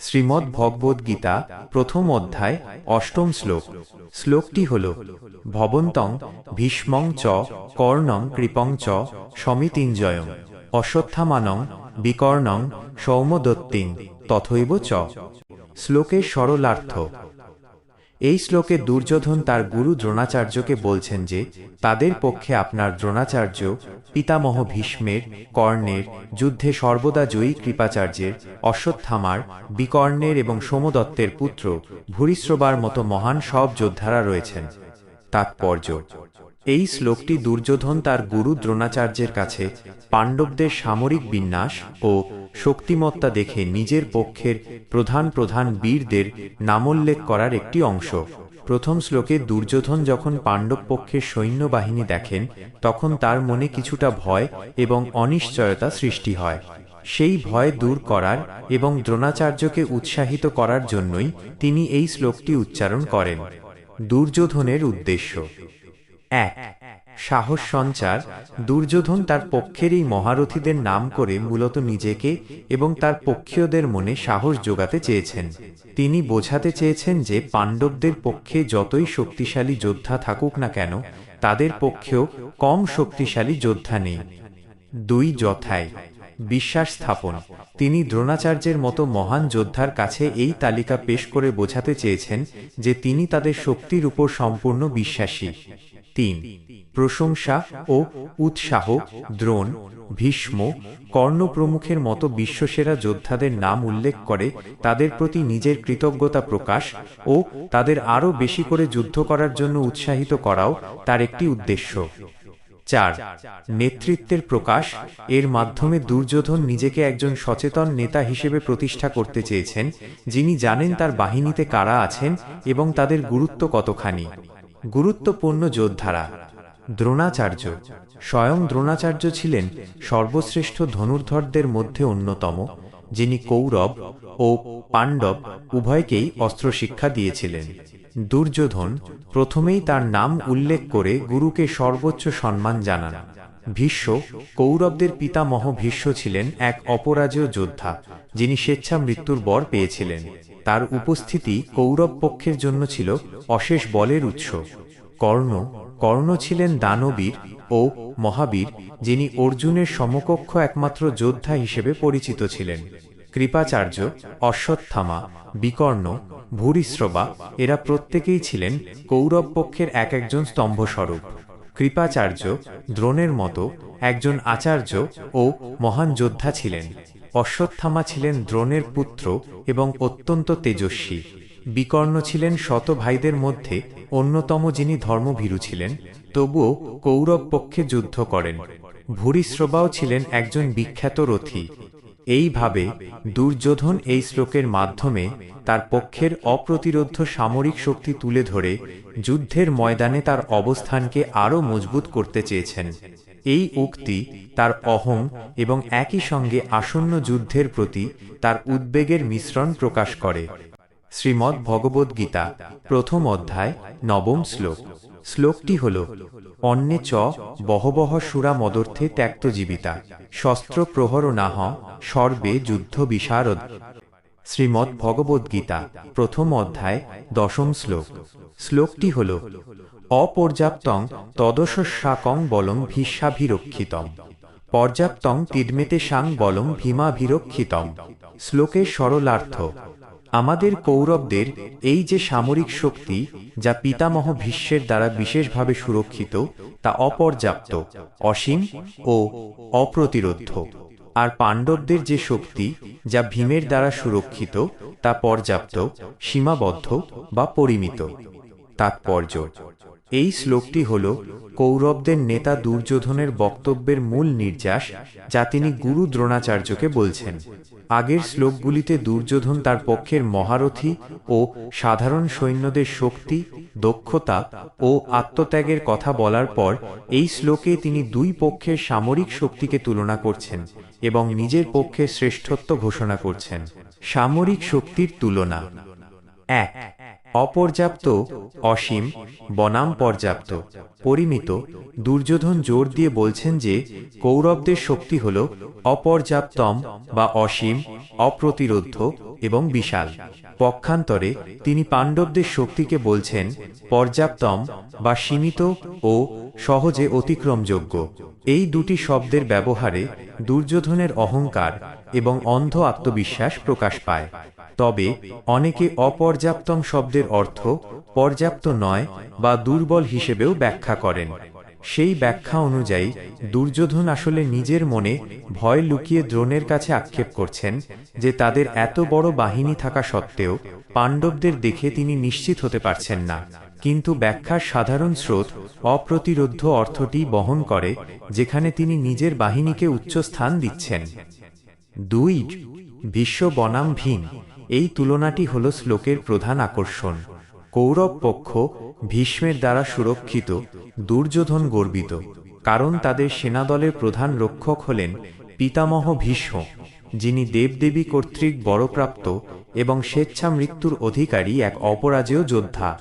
শ্রীমদ্ ভগবদ গীতা প্রথম অধ্যায়, অষ্টম শ্লোক। শ্লোকটি হল, ভবন্তং ভীষ্মং চ, কর্ণং কৃপং চ, সমিতিঞ্জয়ং, অশ্বত্থামানং বিকর্ণং সৌমদত্তিং, তথৈব চ। শ্লোকের সরলার্থ এই শ্লোকে দুর্যোধন তার গুরু দ্রোণাচার্যকে বলছেন যে, তাদের পক্ষে আপনার দ্রোণাচার্য পিতামহ ভীষ্মের, কর্ণের, যুদ্ধে সর্বদা জয়ী কৃপাচার্যের, অশ্বত্থামার, বিকর্ণের এবং সোমদত্তের পুত্র ভূরিশ্রবার মতো মহান সব যোদ্ধারা রয়েছেন। তাৎপর্য এই শ্লোকটি দুর্যোধন তার গুরু দ্রোণাচার্যের কাছে পাণ্ডবদের সামরিক বিন্যাস ও শক্তিমত্তা দেখে নিজের পক্ষের প্রধান প্রধান বীরদের নামোল্লেখ করার একটি অংশ। প্রথম শ্লোকে দুর্যোধন যখন পাণ্ডব পক্ষের সৈন্যবাহিনী দেখেন, তখন তার মনে কিছুটা ভয় এবং অনিশ্চয়তা সৃষ্টি হয়। সেই ভয় দূর করার এবং দ্রোণাচার্যকে উৎসাহিত করার জন্যই তিনি এই শ্লোকটি উচ্চারণ করেন। দুর্যোধনের উদ্দেশ্য। এক। সাহস, সঞ্চার, দুর্যোধন তার পক্ষের এই মহারথীদের নাম করে মূলত নিজেকে এবং তার পক্ষীয়দের মনে সাহস যোগাতে চেয়েছেন। তিনি বোঝাতে চেয়েছেন যে পাণ্ডবদের পক্ষে যতই শক্তিশালী যোদ্ধা থাকুক না কেন, তাদের পক্ষেও কম শক্তিশালী যোদ্ধা নেই। দুই যথায় বিশ্বাস স্থাপন। তিনি দ্রোণাচার্যের মতো মহান যোদ্ধার কাছে এই তালিকা পেশ করে বোঝাতে চেয়েছেন যে তিনি তাদের শক্তির উপর সম্পূর্ণ বিশ্বাসী। তিন, প্রশংসা ও উৎসাহ, দ্রোণ, ভীষ্ম কর্ণ প্রমুখের মতো বিশ্বসেরা যোদ্ধাদের নাম উল্লেখ করে তাদের প্রতি নিজের কৃতজ্ঞতা প্রকাশ ও তাদের আরও বেশি করে যুদ্ধ করার জন্য উৎসাহিত করাও তার একটি উদ্দেশ্য। চার, নেতৃত্বের প্রকাশ। এর মাধ্যমে দুর্যোধন নিজেকে একজন সচেতন নেতা হিসেবে প্রতিষ্ঠা করতে চেয়েছেন, যিনি জানেন তার বাহিনীতে কারা আছেন এবং তাদের গুরুত্ব কতখানি। গুরুত্বপূর্ণ যোদ্ধারা। দ্রোণাচার্য। স্বয়ং দ্রোণাচার্য ছিলেন সর্বশ্রেষ্ঠ ধনুর্ধরদের মধ্যে অন্যতম, যিনি কৌরব ও পাণ্ডব উভয়কেই অস্ত্র শিক্ষা দিয়েছিলেন। দুর্যোধন প্রথমেই তার নাম উল্লেখ করে গুরুকে সর্বোচ্চ সম্মান জানান। ভীষ্ম কৌরবদের পিতামহ ভীষ্ম ছিলেন এক অপরাজেয় যোদ্ধা, যিনি স্বেচ্ছা মৃত্যুর বর পেয়েছিলেন। তার উপস্থিতি কৌরব পক্ষের জন্য ছিল অশেষ বলের উৎস। কর্ণ কর্ণ ছিলেন দানবীর ও মহাবীর, যিনি অর্জুনের সমকক্ষ একমাত্র যোদ্ধা হিসেবে পরিচিত ছিলেন। কৃপাচার্য, অশ্বত্থামা, বিকর্ণ, ভূরিশ্রবা, এরা প্রত্যেকেই ছিলেন কৌরব পক্ষের এক একজন স্তম্ভস্বরূপ। কৃপাচার্য, দ্রোণের মতো একজন আচার্য ও মহান যোদ্ধা ছিলেন। অশ্বত্থামা ছিলেন দ্রোণের পুত্র এবং অত্যন্ত তেজস্বী। বিকর্ণ ছিলেন শত ভাইদের মধ্যে অন্যতম যিনি ধর্মভীরু ছিলেন, তবুও কৌরব পক্ষে যুদ্ধ করেন। ভূরিশ্রবাও ছিলেন একজন বিখ্যাত রথী। এইভাবে দুর্যোধন এই শ্লোকের মাধ্যমে তার পক্ষের অপ্রতিরোধ সামরিক শক্তি তুলে ধরে যুদ্ধের ময়দানে তার অবস্থানকে আরও মজবুত করতে চেয়েছেন। এই উক্তি তার অহং এবং একই সঙ্গে আসন্ন যুদ্ধের প্রতি তার উদ্বেগের মিশ্রণ প্রকাশ করে। শ্রীমদ্ ভগবদ্গীতা প্রথম অধ্যায়, নবম শ্লোক। শ্লোকটি হল, অন্যে চ বহবহ সুরা মদর্থে ত্যক্তজীবিতা। শস্ত্র প্রহর নাহ সর্বে যুদ্ধ বিশারদ শ্রীমদ্ ভগবদ্গীতা প্রথম অধ্যায়, দশম শ্লোক। শ্লোকটি হল, অপর্যাপ্তং তদশস্যাকং বলং ভীষ্মাভিরক্ষিতম পর্যাপ্তং তিডমেতে সাং বলং ভীমাভিরক্ষিতম। শ্লোকের সরলার্থ, আমাদের কৌরবদের এই যে সামরিক শক্তি, যা পিতামহ ভীষ্মের দ্বারা বিশেষভাবে সুরক্ষিত, তা অপর্যাপ্ত, অসীম ও অপ্রতিরোধ্য। আর পাণ্ডবদের যে শক্তি যা ভীমের দ্বারা সুরক্ষিত তা পর্যাপ্ত সীমাবদ্ধ বা পরিমিত। তাৎপর্য এই শ্লোকটি হল কৌরবদের নেতা দুর্যোধনের বক্তব্যের মূল নির্যাস, যা তিনি গুরু দ্রোণাচার্যকে বলছেন। আগের শ্লোকগুলিতে দুর্যোধন তার পক্ষের মহারথী ও সাধারণ সৈন্যদের শক্তি, দক্ষতা ও আত্মত্যাগের কথা বলার পর এই শ্লোকে তিনি দুই পক্ষের সামরিক শক্তিকে তুলনা করছেন এবং নিজের পক্ষে শ্রেষ্ঠত্ব ঘোষণা করছেন। সামরিক শক্তির তুলনা। এক অপর্যাপ্ত, অসীম, বনাম পর্যাপ্ত, পরিমিত, দুর্যোধন জোর দিয়ে বলছেন যে কৌরবদের শক্তি হল অপর্যাপ্তম বা অসীম, অপ্রতিরোধ্য এবং বিশাল। পক্ষান্তরে তিনি পাণ্ডবদের শক্তিকে বলছেন পর্যাপ্তম বা সীমিত ও সহজে অতিক্রমযোগ্য। এই দুটি শব্দের ব্যবহারে দুর্যোধনের অহংকার এবং অন্ধ আত্মবিশ্বাস প্রকাশ পায়। তবে অনেকে অপর্যাপ্তম শব্দের অর্থ পর্যাপ্ত নয় বা দুর্বল হিসেবেও ব্যাখ্যা করেন। সেই ব্যাখ্যা অনুযায়ী, দুর্যোধন আসলে নিজের মনে ভয় লুকিয়ে দ্রোণের কাছে আক্ষেপ করছেন যে তাদের এত বড় বাহিনী থাকা সত্ত্বেও পাণ্ডবদের দেখে তিনি নিশ্চিত হতে পারছেন না। কিন্তু ব্যাখ্যার সাধারণ স্রোত অপ্রতিরোধ্য অর্থটি বহন করে, যেখানে তিনি নিজের বাহিনীকে উচ্চ স্থান দিচ্ছেন। দুই, বিশ্ব বনাম ভীম। এই তুলনাটি হল শ্লোকের প্রধান আকর্ষণ। কৌরব পক্ষ ভীষ্মের দ্বারা সুরক্ষিত, দুর্যোধন গর্বিত, কারণ তাদের সেনাদলের প্রধান রক্ষক হলেন পিতামহ ভীষ্ম, যিনি দেবদেবী কর্তৃক বড়প্রাপ্ত এবং স্বেচ্ছা মৃত্যুর অধিকারী এক অপরাজেয় যোদ্ধা।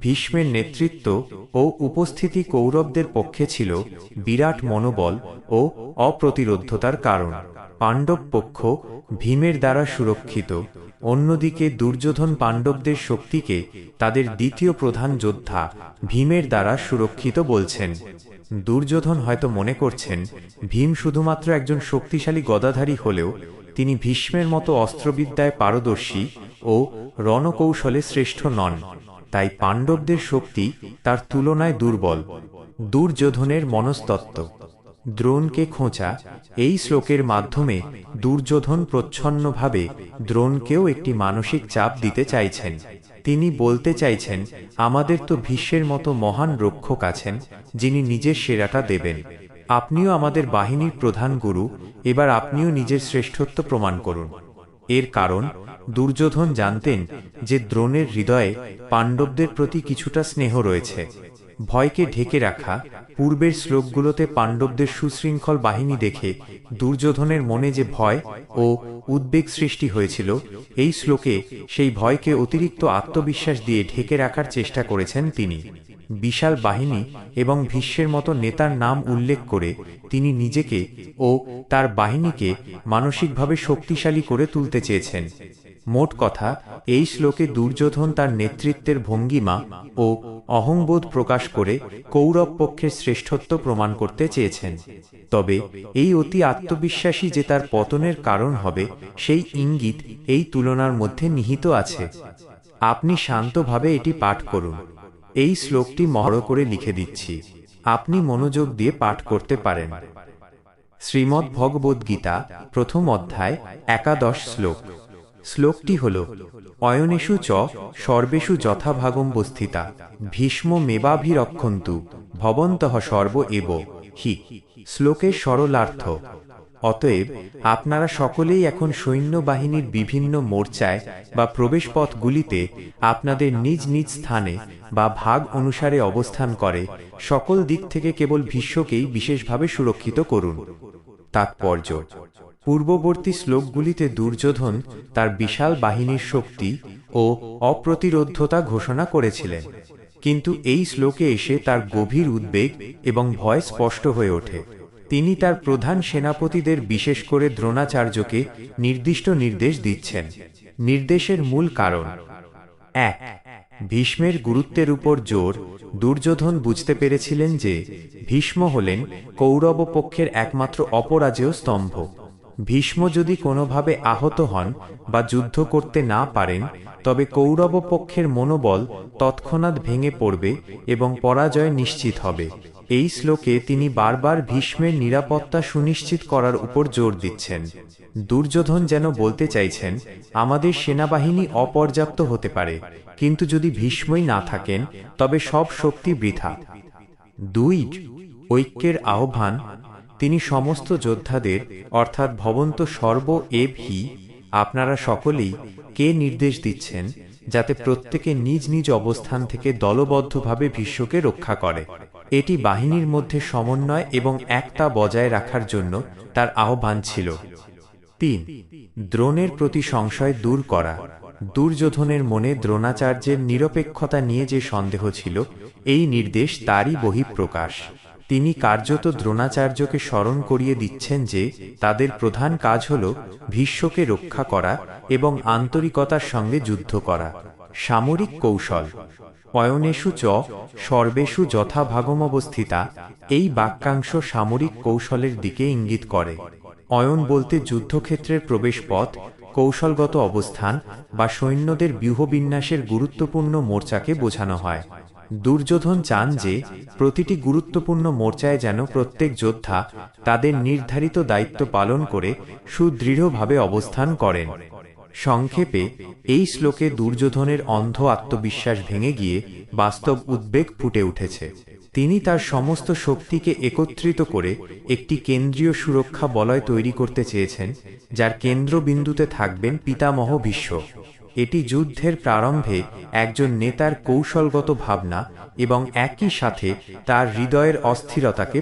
ভীষ্মের নেতৃত্ব ও উপস্থিতি কৌরবদের পক্ষে ছিল বিরাট মনোবল ও অপ্রতিরোধ্যতার কারণ। পাণ্ডব পক্ষ ভীমের দ্বারা সুরক্ষিত। অন্যদিকে দুর্যোধন পাণ্ডবদের শক্তিকে তাদের দ্বিতীয় প্রধান যোদ্ধা ভীমের দ্বারা সুরক্ষিত বলছেন। দুর্যোধন হয়তো মনে করছেন, ভীম শুধুমাত্র একজন শক্তিশালী গদাধারী হলেও তিনি ভীষ্মের মতো অস্ত্রবিদ্যায় পারদর্শী ও রণকৌশলে শ্রেষ্ঠ নন। তাই পাণ্ডবদের শক্তি তার তুলনায় দুর্বল। দুর্যোধনের মনস্তত্ত্ব। দ্রোণকে খোঁচা এই শ্লোকের মাধ্যমে দুর্যোধন প্রচ্ছন্নভাবে দ্রোণকেও একটি মানসিক চাপ দিতে চাইছেন। তিনি বলতে চাইছেন, আমাদের তো ভীষ্মের মতো মহান রক্ষক আছেন, যিনি নিজের সেরাটা দেবেন। আপনিও আমাদের বাহিনীর প্রধান গুরু, এবার আপনিও নিজের শ্রেষ্ঠত্ব প্রমাণ করুন। এর কারণ, দুর্যোধন জানতেন যে দ্রোণের হৃদয়ে পাণ্ডবদের প্রতি কিছুটা স্নেহ রয়েছে। ভয়কে ঢেকে রাখা, পূর্বের শ্লোকগুলোতে পাণ্ডবদের সুশৃঙ্খল বাহিনী দেখে দুর্যোধনের মনে যে ভয় ও উদ্বেগ সৃষ্টি হয়েছিল, এই শ্লোকে সেই ভয়কে অতিরিক্ত আত্মবিশ্বাস দিয়ে ঢেকে রাখার চেষ্টা করেছেন তিনি। বিশাল বাহিনী এবং ভীষ্মের মতো নেতার নাম উল্লেখ করে তিনি নিজেকে ও তার বাহিনীকে মানসিকভাবে শক্তিশালী করে তুলতে চেয়েছেন। মোট কথা, এই শ্লোকে দুর্যোধন তার নেতৃত্বের ভঙ্গিমা ও অহংবোধ প্রকাশ করে কৌরব পক্ষের শ্রেষ্ঠত্ব প্রমাণ করতে চেয়েছেন। তবে এই অতি আত্মবিশ্বাসী যে তার পতনের কারণ হবে, সেই ইঙ্গিত এই তুলনার মধ্যে নিহিত আছে। আপনি শান্তভাবে এটি পাঠ করুন। এই শ্লোকটি মহড় করে লিখে দিচ্ছি। আপনি মনোযোগ দিয়ে পাঠ করতে পারেন। শ্রীমদ্ ভগবদ্গীতা প্রথম অধ্যায়, একাদশ শ্লোক। শ্লোকটি হল, অয়নেষু চ, সর্বেষু যথাভাগম বস্থিতা, ভীষ্ম মেবাভিরক্ষন্তু, ভবন্তঃ সর্ব এব, হি। শ্লোকের সরলার্থ অতএব আপনারা সকলেই এখন সৈন্যবাহিনীর বিভিন্ন মোর্চায় বা প্রবেশপথগুলিতে আপনাদের নিজ নিজ স্থানে বা ভাগ অনুসারে অবস্থান করে সকল দিক থেকে কেবল ভীষ্মকেই বিশেষভাবে সুরক্ষিত করুন। তাৎপর্য, পূর্ববর্তী শ্লোকগুলিতে দুর্যোধন তার বিশাল বাহিনীর শক্তি ও অপ্রতিরোধ্যতা ঘোষণা করেছিলেন, কিন্তু এই শ্লোকে এসে তার গভীর উদ্বেগ এবং ভয় স্পষ্ট হয়ে ওঠে। তিনি তার প্রধান সেনাপতিদের বিশেষ করে দ্রোণাচার্যকে নির্দিষ্ট নির্দেশ দিচ্ছেন। নির্দেশের মূল কারণ এক, ভীষ্মের গুরুত্বের উপর জোর। দুর্যোধন বুঝতে পেরেছিলেন যে ভীষ্ম হলেন কৌরব পক্ষের একমাত্র অপরাজেয় স্তম্ভ। ভীষ্ম যদি কোনোভাবে আহত হন বা যুদ্ধ করতে না পারেন, তবে কৌরব পক্ষের মনোবল তৎক্ষণাৎ ভেঙে পড়বে এবং পরাজয় নিশ্চিত হবে। এই শ্লোকে তিনি বারবার ভীষ্মের নিরাপত্তা সুনিশ্চিত করার উপর জোর দিচ্ছেন। দুর্যোধন যেন বলতে চাইছেন, আমাদের সেনাবাহিনী অপর্যাপ্ত হতে পারে, কিন্তু যদি ভীষ্মই না থাকেন, তবে সব শক্তি বৃথা। দুই, ঐক্যের আহ্বান। তিনি সমস্ত যোদ্ধাদের, অর্থাৎ ভবন্ত সর্ব এব হি, আপনারা সকলেই কে নির্দেশ দিচ্ছেন, যাতে প্রত্যেকে নিজ নিজ অবস্থান থেকে দলবদ্ধভাবে ভীষ্মকে রক্ষা করে? এটি বাহিনীর মধ্যে সমন্বয় এবং একতা বজায় রাখার জন্য তার আহ্বান ছিল। তিন, দ্রোণের প্রতি সংশয় দূর করা। দুর্যোধনের মনে দ্রোণাচার্যের নিরপেক্ষতা নিয়ে যে সন্দেহ ছিল, এই নির্দেশ তারই বহিঃপ্রকাশ। তিনি কার্যত দ্রোণাচার্যকে স্মরণ করিয়ে দিচ্ছেন যে, তাদের প্রধান কাজ হল ভীষ্মকে রক্ষা করা এবং আন্তরিকতার সঙ্গে যুদ্ধ করা। সামরিক কৌশল। অয়নেষু চ সর্বেষু যথাভাগমবস্থিতা এই বাক্যাংশ সামরিক কৌশলের দিকে ইঙ্গিত করে। অয়ন বলতে যুদ্ধক্ষেত্রের প্রবেশপথ, কৌশলগত অবস্থান বা সৈন্যদের ব্যূহবিন্যাসের গুরুত্বপূর্ণ মোর্চাকে বোঝানো হয়। দুর্যোধন চান যে প্রতিটি গুরুত্বপূর্ণ মোর্চায় যেন প্রত্যেক যোদ্ধা তাদের নির্ধারিত দায়িত্ব পালন করে সুদৃঢ়ভাবে অবস্থান করেন। সংক্ষেপে, এই শ্লোকে দুর্যোধনের অন্ধ আত্মবিশ্বাস ভেঙে গিয়ে বাস্তব উদ্বেগ ফুটে উঠেছে। তিনি তার সমস্ত শক্তিকে একত্রিত করে একটি কেন্দ্রীয় সুরক্ষা বলয় তৈরি করতে চেয়েছেন, যার কেন্দ্রবিন্দুতে থাকবেন পিতামহ ভীষ্ম। এটি যুদ্ধের প্রারম্ভে একজন নেতার কৌশলগত ভাবনা এবং একই সাথে তার হৃদয়ের অস্থিরতাকে